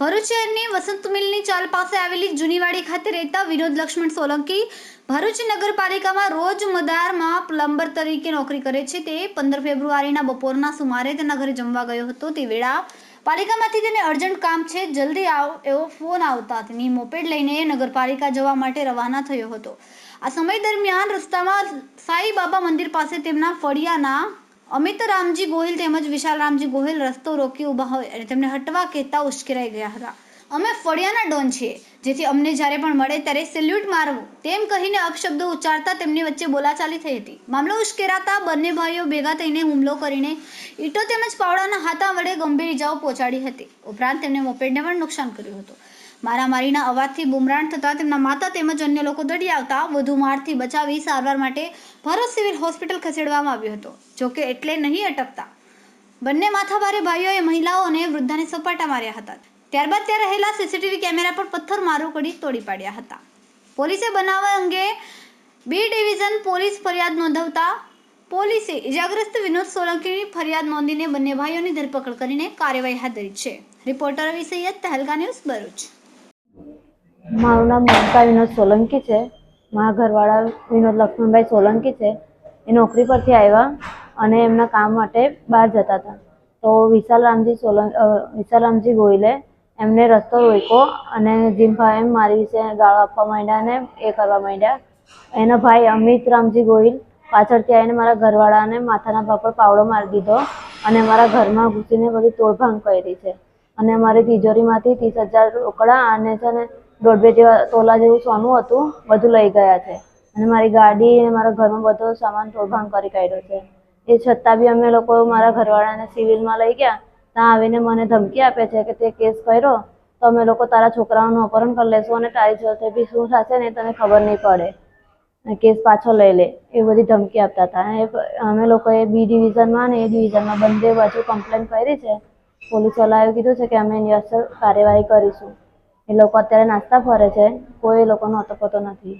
ભરૂચ શહેરની વસંત મિલની ચાલ પાસે આવેલી જૂનીવાડી ખાતે રહેતા વિનોદ લક્ષ્મણ સોલંકી ભરૂચ નગરપાલિકામાં રોજ મદારમાં પ્લમ્બર તરીકે નોકરી કરે છે. તે પંદર ફેબ્રુઆરીના બપોરના સુમારે તેના ઘરે જમવા ગયો હતો. તે વેળા પાલિકામાંથી તેને અર્જન્ટ કામ છે. જલ્દી આવ, એવો ફોન આવતા તેની મોપેડ લઈને નગરપાલિકા જવા માટે રવાના થયો હતો. આ સમય દરમિયાન રસ્તામાં સાંઈબાબા મંદિર પાસે તેમના ફળિયાના અમિત રામજી ગોહિલ તેમજ વિશાલ રામજી ગોહિલ રસ્તો રોકી ઊભા હોય અને તેમને હટવા કહેતા ઉશ્કેરાઈ ગયા હતા. અમે ફળિયાના ડોન છીએ, જેથી અમને જ્યારે પણ મળે ત્યારે સેલ્યુટ મારવું, તેમ કહીને અપશબ્દો ઉચ્ચારતા તેમની વચ્ચે બોલાચાલી થઈ હતી. મામલો ઉશ્કેરાતા બંને ભાઈઓ ભેગા થઈને હુમલો કરીને ઈંટો તેમજ પાવડાના હાથા વડે ગંભીર ઇજાઓ પહોંચાડી હતી. ઉપરાંત તેમને મોપેડને પણ નુકસાન કર્યું હતું. મારામારીના અવાજથી બુમરાણ થતાં તેમના માતા તેમજ અન્ય લોકો દડી આવતા વધુ મારથી બચાવી સારવાર માટે ભરત સિવિલ હોસ્પિટલ ખસેડવામાં આવ્યો હતો જોકે એટલે નહીં અટકતા. બંને માથાભારે ભાઈઓએ મહિલાઓ અને વૃદ્ધાને સપાટા માર્યા હતા. ત્યારબાદ ત્યાં રહેલા સીસીટીવી કેમેરા પર પથ્થર મારો કરી તોડી પાડ્યા હતા. પોલીસે બનાવ અંગે બી ડિવિઝન પોલીસ ફરિયાદ નોંધાવતા પોલીસે ઇજાગ્રસ્ત વિનોદ સોલંકીની ફરિયાદ નોંધીને બંને ભાઈઓની ધરપકડ કરીને કાર્યવાહી હાથ ધરી છે. રિપોર્ટર વિશે સૈયદ તહેલકા ન્યૂઝ ભરૂચ. મારું નામ મમતા વિનોદ સોલંકી છે. મારા ઘરવાળા વિનોદ લક્ષ્મણભાઈ સોલંકી છે. એ નોકરી પરથી આવ્યા અને એમના કામ માટે બહાર જતા હતા. તો વિશાલ રામજી સોલંક વિશાલ રામજી ગોયલે એમને રસ્તો રોક્યો અને જીમભાઈ એમ મારી વિશે ગાળો આપવા માંડ્યા અને એ કરવા માંડ્યા. એના ભાઈ અમિત રામજી ગોહિલ પાછળથી આવીને મારા ઘરવાળાને માથાના ભાગ પર પાવડો મારી દીધો અને મારા ઘરમાં ઘૂસીને બધી તોડભાંગ કરી છે. અને અમારી તિજોરીમાંથી ત્રીસ હજાર રોકડા અને છે ને દોઢ બે જેવા તોલા જેવું સોનું હતું, બધું લઈ ગયા છે. અને મારી ગાડી અને મારા ઘરનો બધો સામાન તોડભાંગ કરી કાઢ્યો છે. એ છતાં બી અમે લોકો મારા ઘરવાળાને સિવિલમાં લઈ ગયા, ત્યાં આવીને મને ધમકી આપે છે કે તે કેસ કર્યો, તો અમે લોકો તારા છોકરાઓનું અપહરણ કરી લેશું અને તારી જોડે બી શું થશે ને તને ખબર નહીં પડે. કેસ પાછો લઈ લે એ બધી ધમકી આપતા હતા. અને અમે લોકોએ બી ડિવિઝનમાં ને એ ડિવિઝનમાં બંને બાજુ કમ્પ્લેન કરી છે. પોલીસવાળાએ કીધું છે કે અમે એની કાર્યવાહી કરીશું. એ લોકો અત્યારે નાસ્તા ફરે છે. કોઈ લોકોનો અતો પતો નથી.